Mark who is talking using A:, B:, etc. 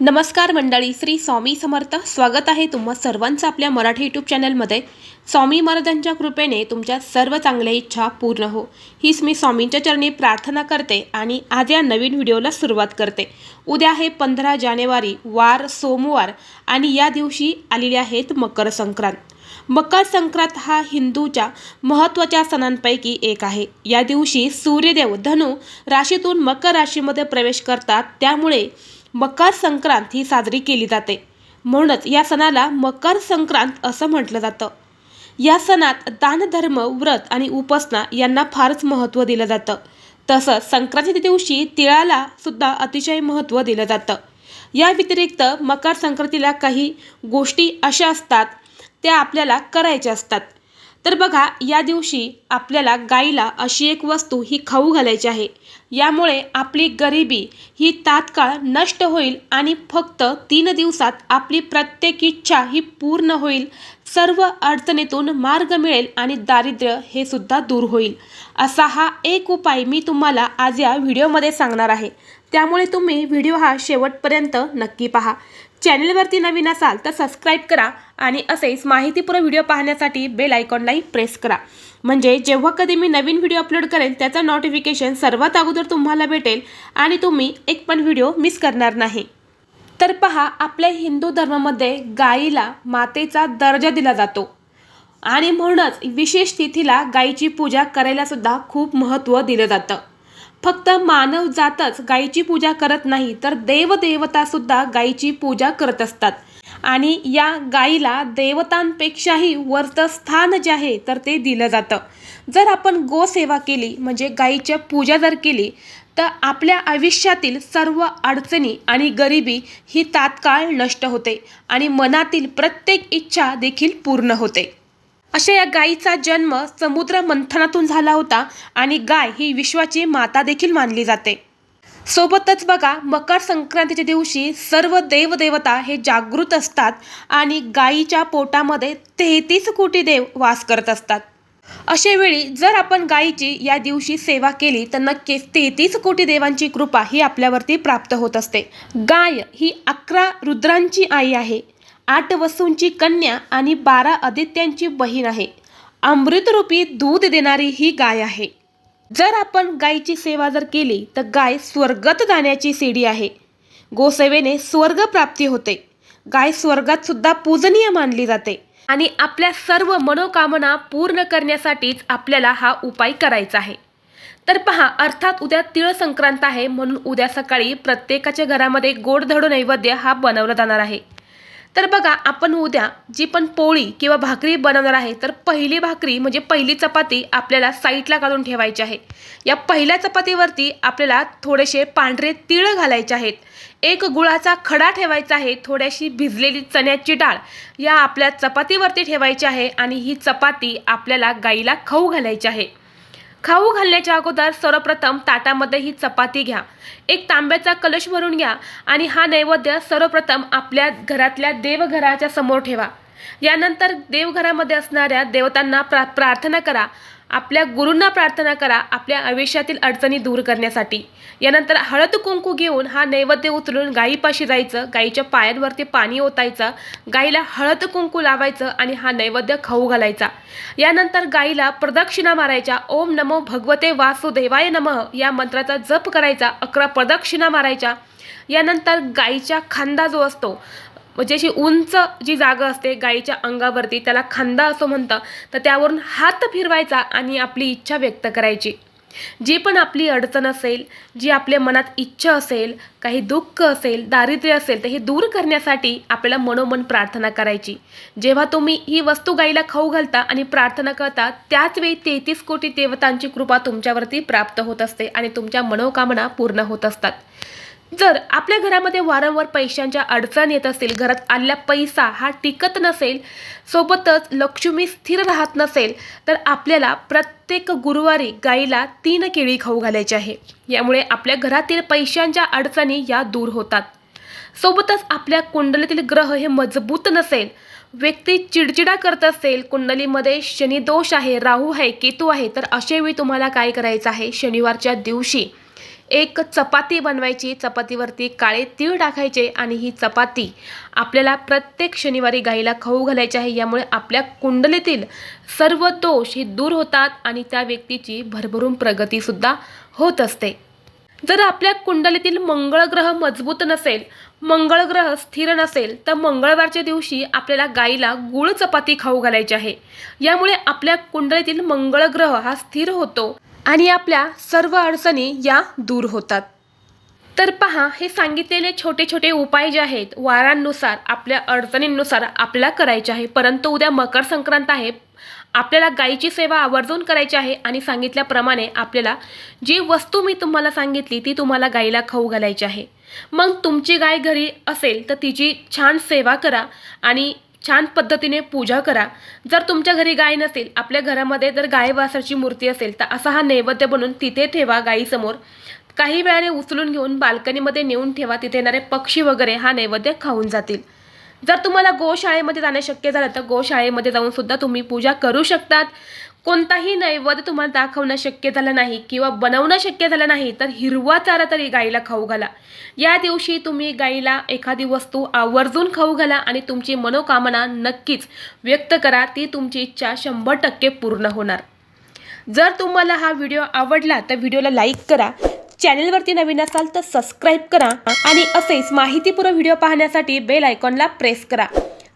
A: नमस्कार मंडळी श्री स्वामी समर्थ. स्वागत आहे तुम्हा सर्वांचं आपल्या मराठी यूट्यूब चॅनलमध्ये. स्वामी महाराजांच्या कृपेने तुमच्या सर्व चांगल्या इच्छा पूर्ण हो. हीच मी स्वामींच्या चरणी प्रार्थना करते आणि आज या नवीन व्हिडिओला सुरुवात करते. उद्या आहे पंधरा जानेवारी वार सोमवार आणि या दिवशी आलेले आहेत मकर संक्रांत. मकर संक्रांत हा हिंदूच्या महत्त्वाच्या सणांपैकी एक आहे. या दिवशी सूर्यदेव धनु राशीतून मकर राशीमध्ये प्रवेश करतात. त्यामुळे मकर संक्रांत ही साजरी केली जाते. म्हणूनच या सणाला मकर संक्रांत असं म्हटलं जातं. या सणात दानधर्म व्रत आणि उपासना यांना फारच महत्त्व दिलं जातं. तसंच संक्रांतीच्या दिवशी तिळाला सुद्धा अतिशय महत्त्व दिलं जातं. या व्यतिरिक्त मकर संक्रांतीला काही गोष्टी अशा असतात त्या आपल्याला करायच्या असतात. तर बघा या दिवशी आपल्याला गाईला अशी एक वस्तू ही खाऊ घालायची आहे. यामुळे आपली गरिबी ही तात्काळ नष्ट होईल आणि फक्त तीन दिवसात आपली प्रत्येक इच्छा ही पूर्ण होईल. सर्व अडचणीतून मार्ग मिळेल आणि दारिद्र्य हे सुद्धा दूर होईल. असा हा एक उपाय मी तुम्हाला आज या व्हिडिओमध्ये सांगणार आहे. त्यामुळे तुम्ही व्हिडिओ हा शेवटपर्यंत नक्की पहा. चॅनलवरती नवीन असाल तर सबस्क्राईब करा आणि असेच माहितीपूर्ण व्हिडिओ पाहण्यासाठी बेल आयकॉनलाही प्रेस करा. म्हणजे जेव्हा कधी मी नवीन व्हिडिओ अपलोड करेन त्याचं नोटिफिकेशन सर्वात अगोदर तुम्हाला भेटेल आणि तुम्ही एक पण व्हिडिओ मिस करणार नाही. तर पहा आपल्या हिंदू धर्मामध्ये गाईला मातेचा दर्जा दिला जातो. आणि म्हणूनच विशेष तिथीला गायीची पूजा करायलासुद्धा खूप महत्त्व दिलं जातं. फक्त मानव जातच गायीची पूजा करत नाही तर देवदेवता सुद्धा गायीची पूजा करत असतात. आणि या गायीला देवतांपेक्षाही वरचं स्थान जे आहे तर ते दिलं जातं. जर आपण गोसेवा केली म्हणजे गायीच्या पूजा जर केली तर आपल्या आयुष्यातील सर्व अडचणी आणि गरिबी ही तात्काळ नष्ट होते आणि मनातील प्रत्येक इच्छा देखील पूर्ण होते. अशा या गायीचा जन्म समुद्र मंथनातून झाला होता आणि गाय ही विश्वाची माता देखील मानली जाते. सोबतच बघा मकर संक्रांतीच्या दिवशी सर्व देवदेवता हे जागृत असतात आणि गायीच्या पोटामध्ये तेहतीस कोटी देव वास करत असतात. अशावेळी जर आपण गायीची या दिवशी सेवा केली तर नक्कीच तेहतीस कोटी देवांची कृपा ही आपल्यावरती प्राप्त होत असते. गाय ही अकरा रुद्रांची आई आहे. आठ वसूंची कन्या आणि बारा आदित्यांची बहीण आहे. अमृतरूपी दूध देणारी ही गाय आहे. जर आपण गायीची सेवा जर केली तर गाय स्वर्गात जाण्याची सीडी आहे. गोसेवेने स्वर्ग प्राप्ती होते. गाय स्वर्गात सुद्धा पूजनीय मानली जाते आणि आपल्या सर्व मनोकामना पूर्ण करण्यासाठीच आपल्याला हा उपाय करायचा आहे. तर पहा अर्थात उद्या तिळ संक्रांत आहे म्हणून उद्या सकाळी प्रत्येकाच्या घरामध्ये गोडधडू नैवेद्य हा बनवला जाणार आहे. तर बघा आपण उद्या जी पण पोळी किंवा भाकरी बनवणार आहे तर पहिली भाकरी म्हणजे पहिली चपाती आपल्याला साईडला काढून ठेवायची आहे. या पहिल्या चपातीवरती आपल्याला थोडेसे पांढरे तीळ घालायचे आहेत. एक गुळाचा खडा ठेवायचा आहे थोड्याशी भिजलेली चण्याची डाळ या आपल्या चपातीवरती ठेवायची आहे आणि ही चपाती आपल्याला गाईला खाऊ घालायची आहे. खाऊ घालण्याच्या अगोदर सर्वप्रथम ताटामध्ये ही चपाती घ्या. एक तांब्याचा कलश भरून घ्या आणि हा नैवेद्य सर्वप्रथम आपल्या घरातल्या देवघराच्या समोर ठेवा. यानंतर देवघरामध्ये असणाऱ्या देवतांना प्रा प्रार्थना करा. आपल्या गुरूंना प्रार्थना करा. आपल्या आयुष्यातील अडचणी दूर करण्यासाठी. यानंतर हळद कुंकू घेऊन हा नैवेद्य उचलून गायीपाशी जायचं. गायीच्या पायांवरती पाणी ओतायचं. गाईला हळद कुंकू लावायचं आणि हा नैवेद्य खाऊ घालायचा. यानंतर गाईला प्रदक्षिणा मारायच्या. ओम नमो भगवते वासुदेवाय नमः. या मंत्राचा जप करायचा. अकरा प्रदक्षिणा मारायच्या. यानंतर गाईच्या खांदा जो असतो म्हणजे अशी उंच जी जागा असते गाईच्या अंगावरती त्याला खांदा असं म्हणतं तर त्यावरून हात फिरवायचा आणि आपली इच्छा व्यक्त करायची. जी पण आपली अडचण असेल जी आपल्या मनात इच्छा असेल काही दुःख असेल दारिद्र्य असेल तर हे दूर करण्यासाठी आपल्याला मनोमन प्रार्थना करायची. जेव्हा तुम्ही ही वस्तू गाईला खाऊ घालता आणि प्रार्थना करता त्याच वेळी तेहतीस कोटी देवतांची कृपा तुमच्यावरती प्राप्त होत असते आणि तुमच्या मनोकामना पूर्ण होत असतात. जर आपल्या घरामध्ये वारंवार पैशांच्या अडचण येत असतील घरात आलेला पैसा हा टिकत नसेल सोबतच लक्ष्मी स्थिर राहत नसेल तर आपल्याला प्रत्येक गुरुवारी गाईला तीन केळी खाऊ घालायची आहे. यामुळे आपल्या घरातील पैशांच्या अडचणी या दूर होतात. सोबतच आपल्या कुंडलीतील ग्रह हे मजबूत नसेल व्यक्ती चिडचिडा करत असेल कुंडलीमध्ये शनी दोष आहे राहू आहे केतू आहे तर अशा वेळी तुम्हाला काय करायचं आहे? शनिवारच्या दिवशी एक चपाती बनवायची. चपातीवरती काळे तीळ टाकायचे आणि ही चपाती आपल्याला प्रत्येक शनिवारी गाईला खाऊ घालायची आहे. यामुळे आपल्या कुंडलीतील सर्व दोष हे दूर होतात आणि त्या व्यक्तीची भरभरून प्रगतीसुद्धा होत असते. जर आपल्या कुंडलीतील मंगळ ग्रह मजबूत नसेल मंगळ ग्रह स्थिर नसेल तर मंगळवारच्या दिवशी आपल्याला गाईला गुळ चपाती खाऊ घालायची आहे. यामुळे आपल्या कुंडलीतील मंगळ ग्रह हा स्थिर होतो. आणि आपल्या सर्व अडचणी या दूर होतात. तर पहा हे सांगितलेले छोटे छोटे उपाय जे आहेत वारांनुसार आपल्या अडचणींनुसार आपल्याला करायचे आहे. परंतु उद्या मकर संक्रांत आहे आपल्याला गायीची सेवा आवर्जून करायची आहे आणि सांगितल्याप्रमाणे आपल्याला जी वस्तू मी तुम्हाला सांगितली ती तुम्हाला गाईला खाऊ घालायची आहे. मग तुमची गाय घरी असेल तर तिची छान सेवा करा आणि छान पद्धतीने पूजा करा. जर तुमच्या घरी गाय नसेल आपल्या घरामध्ये जर गाय वासाची मूर्ती असेल तर असा हा नैवेद्य बनवून तिथे ठेवा गायीसमोर काही वेळाने उचलून घेऊन बाल्कनीमध्ये नेऊन ठेवा तिथे येणारे पक्षी वगैरे हा नैवेद्य खाऊन जातील. जर तुम्हाला गोशाळेमध्ये जाणे शक्य झालं तर गोशाळेमध्ये जाऊन सुद्धा तुम्ही पूजा करू शकतात. कोणताही नैवेद्य तुम्हाला दाखवणं शक्य झालं नाही किंवा बनवणं शक्य झालं नाही तर हिरवा चारा तरी गाईला खाऊ घाला. या दिवशी तुम्ही गाईला एखादी वस्तू आवर्जून खाऊ घाला आणि तुमची मनोकामना नक्कीच व्यक्त करा ती तुमची इच्छा शंभर टक्के पूर्ण होणार. जर तुम्हाला हा व्हिडिओ आवडला तर व्हिडिओला लाईक करा चॅनलवरती नवीन असाल तर सबस्क्राईब करा आणि असेच माहितीपूर्व व्हिडिओ पाहण्यासाठी बेल आयकॉनला प्रेस करा.